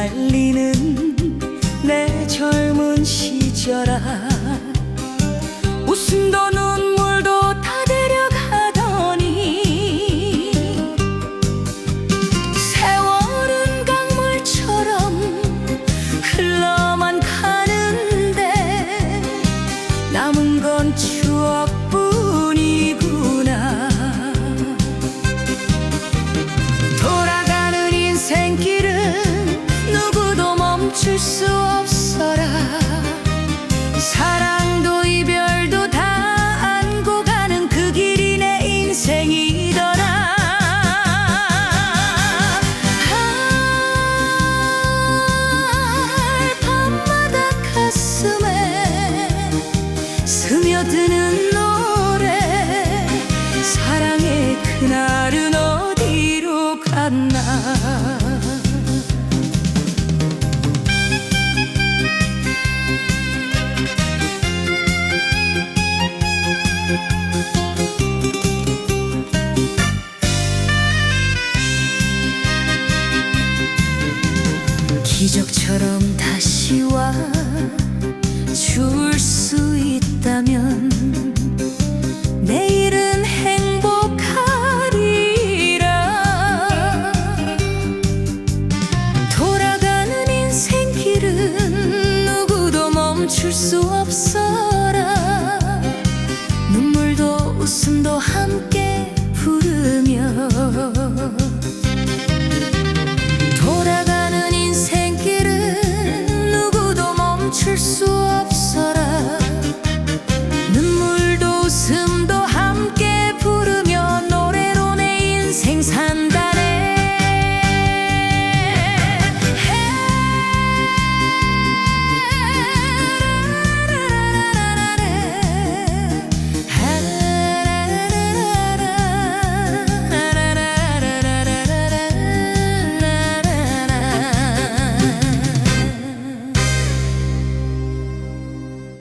날리는 내 젊은 시절아. 웃음도 눈물도 다 데려가더니 세월은 강물처럼 흘러만 가는데 남은 건 추억뿐이구나. 돌아가는 누구도 멈출 수 없어라. 사랑도 이별도 다 안고 가는 그 길이 내 인생이더라. 아, 밤마다 가슴에 스며드는 노래. 사랑의 그날은 어디로 갔나 기적처럼 다시 와 줄 수 있다면 내일은 행복하리라. 돌아가는 인생 길은 누구도 멈출 수 없어